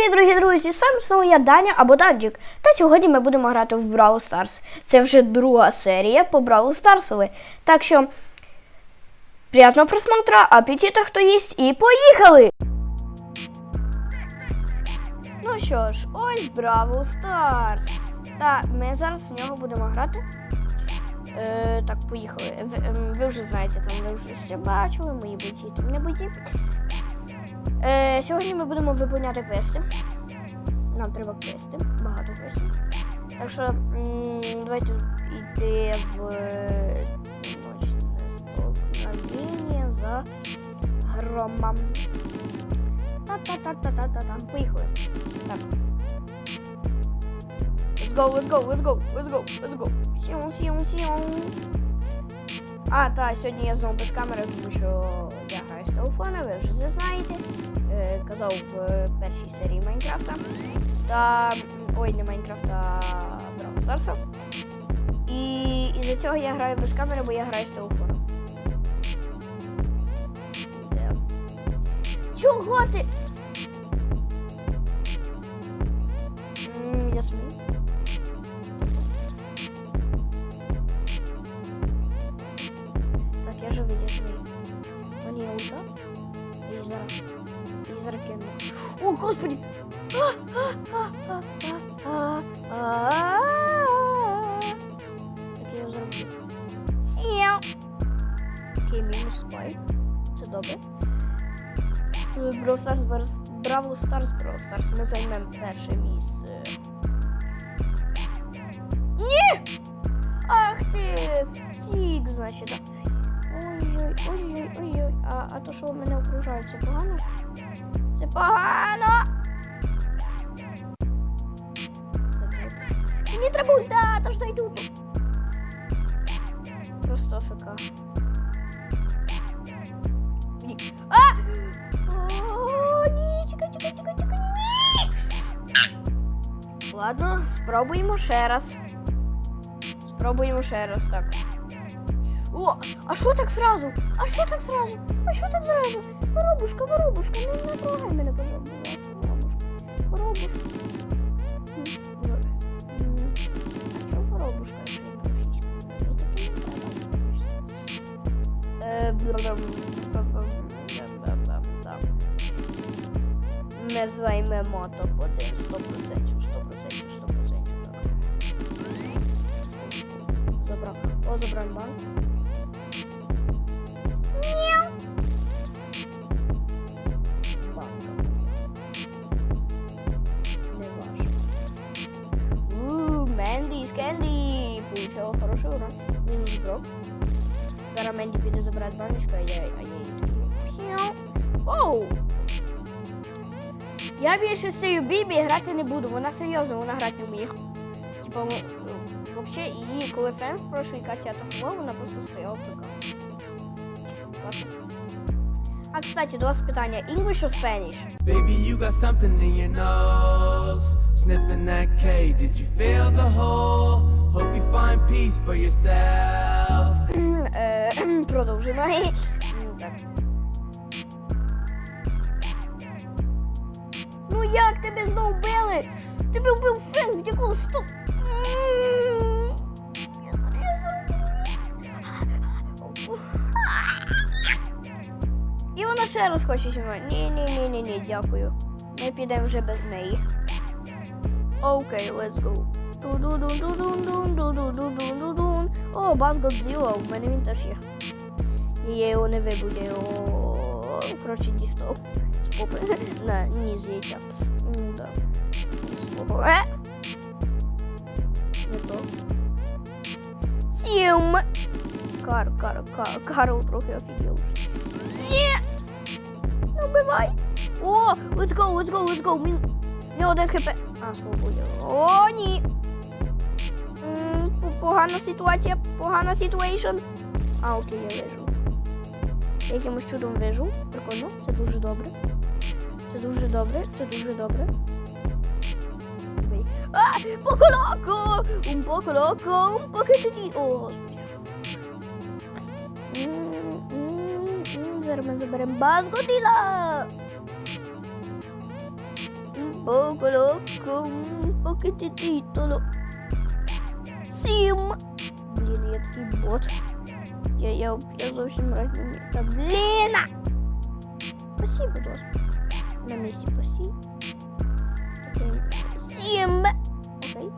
Привіт, дорогі друзі! З вами знову я Даня або Данджик. Та сьогодні ми будемо грати в Brawl Stars. Це вже друга серія по Brawl Stars. Так що приятного просмотра, апетита хто їсть, і поїхали! Ну що ж, ось Brawl Stars. Та ми зараз в нього будемо грати. Е, так, поїхали. Ви, ем, ви вже знаєте, там ви вже все бачили, мої бойці там не бойці. Е, сьогодні ми будемо виповняти квести. Нам треба квести, багато квестів. Так що давайте йти в е, ночне столкновення за громом. Та-та-та-та-та-та. Поїхали. Так. Let's go, let's go, let's go, let's go, let's go. Сіум, сіум, сіум. А, так, сьогодні я знову без камери, тому що граю з телефона, ви вже це знаєте. Е, казав в першій серії Майнкрафта. Та. Ой, не Майнкрафта, а Brawl Старса. І із-за цього я граю без камери, бо я граю з телефоном. Чого ти? господи! Так я зроблю. Окей, минус спайк. Це добре. Э, Brawl Stars, Бравл Старс, Бравл Старс. Ми займемо перше місце. Ні! Ах ти! Тік, значить. Ой-ой-ой-ой-ой. А, а то, що у мене окружається, погано? Це погано! Мені треба ульта, то ж зайду тут. Просто АФК. Ні. А! О, ні, чекай, чекай, чекай, чекай, ні! Ладно, спробуємо ще раз. Спробуємо ще раз, так. О, а що так сразу? А що так сразу? А що так сразу? Воробушка, воробушка, не, не трогай мене. Воробушка, воробушка. А чого воробушка? Е. Ми займемо топ-1 100%, 100%, 100%. Забрав. О, забрав банк. Хороший урок. Мінус брок. Зараз Менді піде забирати баночку, а я, а я її Оу! Я більше з цією Бібі грати не буду. Вона серйозно, вона грати не вміє. Типа, ну, взагалі, її, коли фен в прошлій каті атакував, вона просто стояла в А, кстати, до вас питання. English or Spanish? Baby, you got something in your nose. Sniffing that K, did you feel the hole? Hope you find peace for yourself. Е, Продовжимо. Так. Ну як тебе знову били? Тебе вбив фен, в якого сто. вона ще раз хоче зі. Ні-ні-ні-ні, дякую. Ми підемо вже без неї. Окей, let's go. О, Бас Годзіла, у мене він теж є. Я його не вибуде. Коротше, дістав. З попи. На, ні, з яйця. Ну, да. З попи. Е? Не то. Сім! Кар, кар, кар, Карл трохи офігів. Ні! Вбивай! О, let's go, let's go, let's go. Мін... Не один хп. А, спокійно. О, ні. М, по- Погана ситуація, погана ситуейшн. А, окей, я вижу. Якимось чудом вижу. Прикольно, це дуже добре. Це дуже добре, це дуже добре. Бий. А, поко локо! Un poco loco, un pochettino. М, Зараз ми заберемо базготіла. М, Поколоко, поки ти тітоло. Сім. Блін, я такий бот. Я, я, я зовсім раз не вмію. Та блін! Посій, будь ласка. На місці. Окей. Сім. Окей.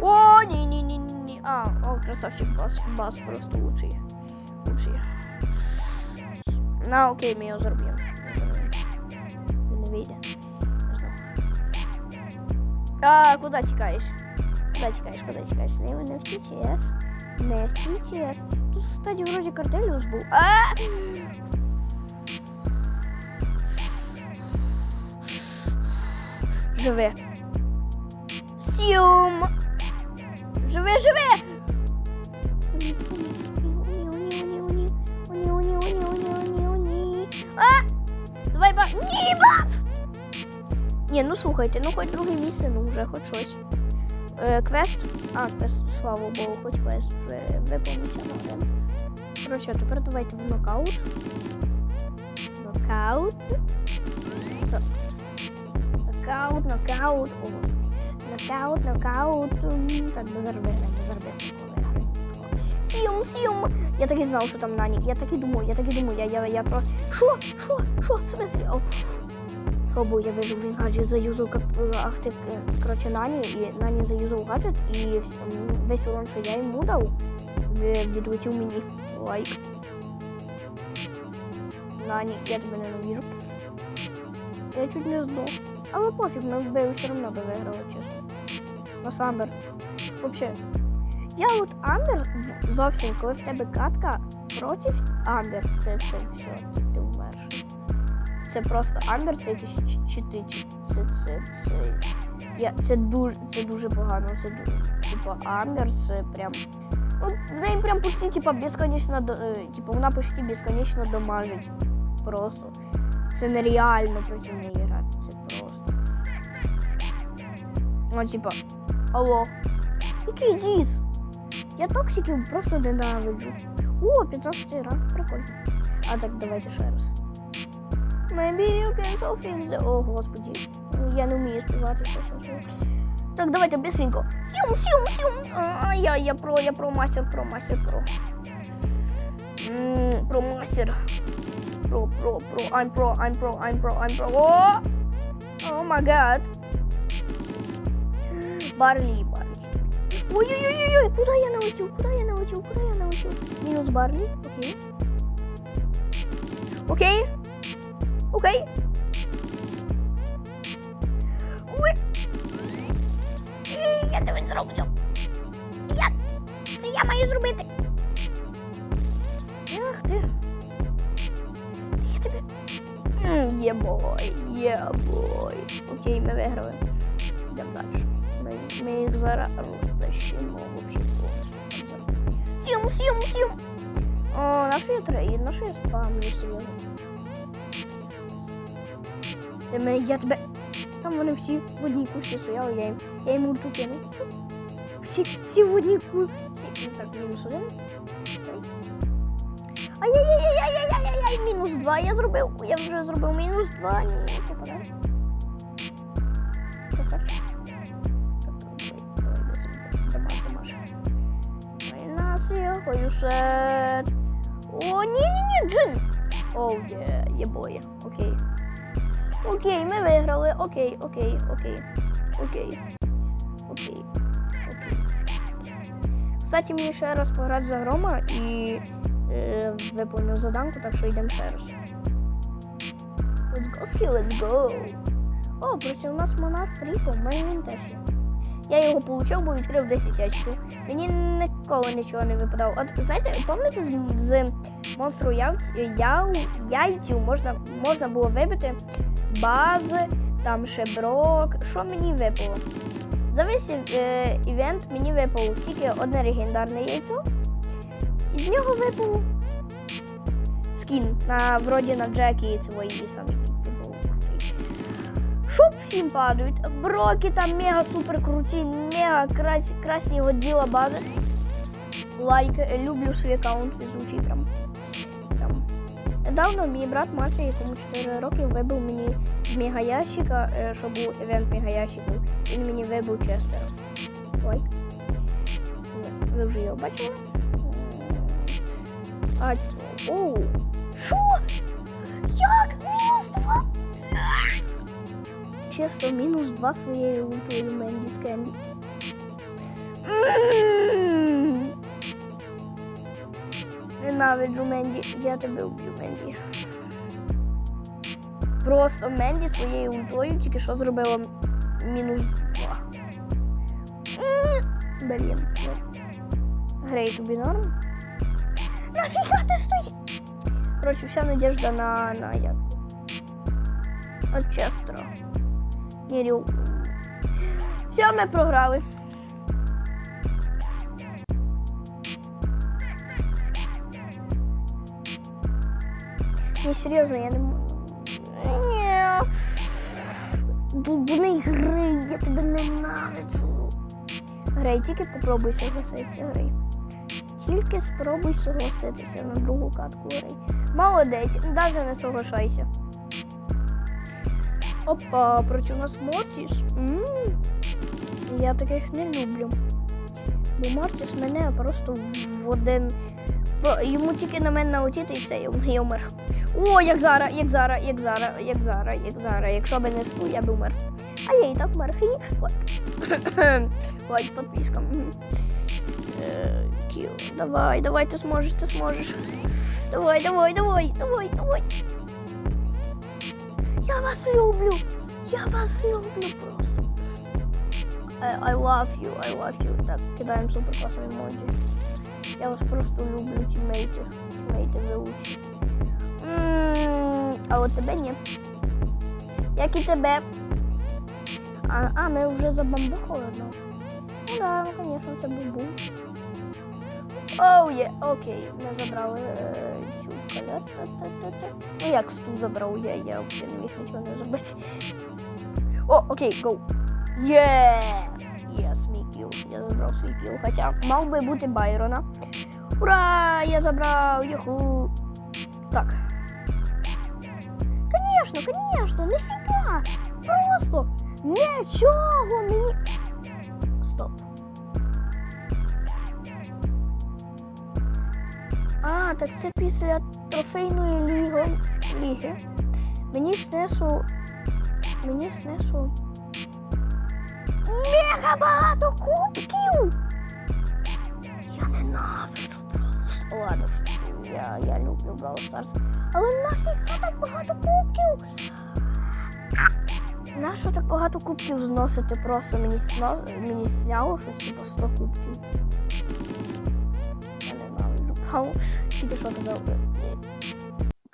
О, ні, ні, ні, ні, ні. А, о, красавчик бас. Бас просто. Лучший. На, окей, ми його зробимо. Він не вийде. Не знаю. А, куди тікаєш? Куди тікаєш, куди тікаєш? Не, не втічеш. Не втічеш. Тут, кстати, вроді картелюс був. А! Живе. Сім. Живе, живе! Давай ба. Ні, ну слухайте, ну хоч друге місце, ну вже хоч щось. Е, квест. А, квест, слава Богу, хоч квест виповнився на один. Коротше, тепер давайте в нокаут. Нокаут. Нокаут, нокаут. О. Нокаут, нокаут. Так, виграємо, ми зараз виграємо. Сіум, сіум. Я так і знав, що там Нані. Я так і думаю, я так і думаю. Я, я, я просто... Що? Що? Що? В смысле? О. Пробую, я вижу, він гаджет заюзав актив, е, коротше, Нані, і Нані заюзав гаджет, і весь урон, що я йому дав, ви- відлетів мені. Лайк. Нані, я тебе ненавижу. Я чуть не здох. Але пофіг, ми вбили, все одно би виграли, чесно. Нас Амбер. Вообще. Я от Амбер зовсім, коли в тебе катка проти Амбер, це все, ти. Це просто Амбер, це якісь чити. чи- Це, це, це, я, це, дуже, це дуже погано. Це дуже, типа Амбер, це прям. Ну, в неї прям почти, типа, безконечно, е, типа, вона почти безконечно домажить. Просто. Це нереально проти неї грати. Це просто. Ну, типа, алло. Який діс? Я токсиків просто ненавиджу. О, 15 ранг, прикольно. А так давайте ще раз. Maybe you can solve things. О, господі. Я не вмію співати щось. щось. Так, давайте быстренько. Сюм, сюм, сюм. А, я, я про, я про мастер, про мастер, про. М, про мастер. Про, про, про, I'm pro, I'm pro, I'm pro, I'm pro. О! О май гад. Барлі, Барлі. Ой-ой-ой-ой, куда я налетел? Куда я налетел? Куда я налетел? Минус Барли, окей. Окей. Окей. Ой. Я тебе зроблю. Я. Це я маю зробити. Ах ти. Я тебе. М, Є бой, є бой. Окей, ми виграли. Йдемо далі. Ми, ми їх зараз розтащимо. Сім, сім, сім. О, на що я трейд, на що я спамлю серйозно? Ти мене, я тебе... Там вони всі в одній кущі стояли, я їм, я їм ульту кинув. Всі, всі в одній кущі. Ну, так, мінус один. Ай-яй-яй-яй-яй-яй-яй, мінус два я зробив. Я вже зробив мінус два, ні, попадаю. Красавчик. Сет. О, ні-ні-ні, джин. Оу, є, є боє. Окей. Окей, ми виграли. Окей, окей, окей. Окей. Окей. Окей. Кстати, мені ще раз пограти за грома і е, виповню заданку, так що йдемо ще раз. Let's go, ski, let's go. О, проти у нас монарх припав, в мене він теж. Я його получив, бо відкрив 10 очків. Мені ніколи нічого не випадало. От знаєте, пам'ятаєте, з, з монстру яв, яйців можна, можна було вибити бази, там ще брок. Що мені випало? За весь е, івент мені випало тільки одне легендарне яйцо. І з нього випало скін на вроді на Джекі свої самі. Шоп всім падають. Броки там мега супер круті, мега крас, красні годіла бази. Лайк, е, люблю свій аккаунт везучий прям. прям. Недавно мій брат Матвій, якому 4 роки, вибив мені мегаящика, е, що був івент мегаящиків, він мені вибив Честера. Ой. Ви вже його бачили? А, оу. Чесно, мінус два своєю ультою Менді з Кенді. Ненавиджу Менді. Я тебе вб'ю, Менді. Просто Менді своєю ультою тільки що зробила мінус два. М. Блін. ну. Грей, тобі норм? Нафіга ти стоїш? Коротше, вся надежда на, на як? От Честера. Нірю. Все, ми програли. Ні, серйозно, я не можу. Дубний грей, я тебе ненавиджу. Грей, тільки попробуй согласитися, грей. Тільки спробуй согласитися на другу катку грей. Молодець, навіть не соглашайся. Опа, проти нас Мортіс. Я таких не люблю. Бо Мортіс мене просто в один. Йому тільки на мене налетіти і все, я умер. О, як зараз, як зараз, як зараз, як зараз, як зараз. Якщо б не сту, я б умер. А я і так умер. Хі. Лайк. Лайк подпискам. Мгм. Е, Давай, давай, ти зможеш, ти зможеш. Давай, давай, давай, давай, давай. Я вас люблю. Я вас люблю просто. I, I love you, I love you. Так, кидаємо супер класний емоджі. Я вас просто люблю, тімейти. Тімейти ви лучші. М, А от тебе ні. Як і тебе. А, а ми вже забамбухали одного. Ну да, ну звісно, це був був. Оу, є, окей, ми забрали е, цю калет. Ну як стул забрав, я, я взагалі не міг нічого не зробити. О, окей, гоу. Єс! Єс, мій кіл. Я забрав свій кіл. Хоча мав би бути Байрона. Ура! Я забрав юху. Так. Конечно, конечно, нифига! Просто нічого мені. Стоп. А, так це після Трофейної ліги. ліги. Мені снесу. Мені снесу. Мега багато кубків! Я ненавиджу просто. Ладно, я, я люблю Brawl Stars. Але нафіга так багато кубків? Нащо так багато кубків зносити? Просто мені, сно... мені сняло щось типу 100 кубків. Я ненавиджу Brawl. Тільки що казав.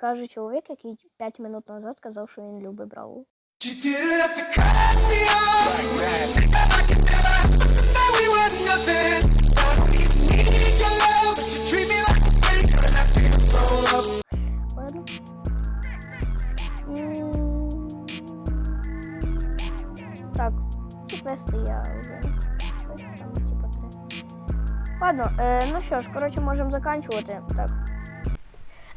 е, Каже чоловік, який 5 минут назад казав, що він любить Бравл. You didn't have to cut me off. Like that we were nothing. I don't even need your love, but you treat me like a stranger, and I feel so loved. Ладно. М, Так, ці квести я вже. Там, типа, три. Ладно, е, ну що ж, коротше, можемо заканчувати. Так.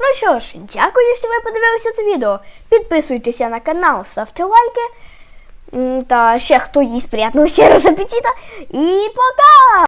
Ну що ж, дякую, що ви подивилися це відео. Підписуйтеся на канал, ставте лайки. Та ще хто їсть приятного ще раз апетита. І пока!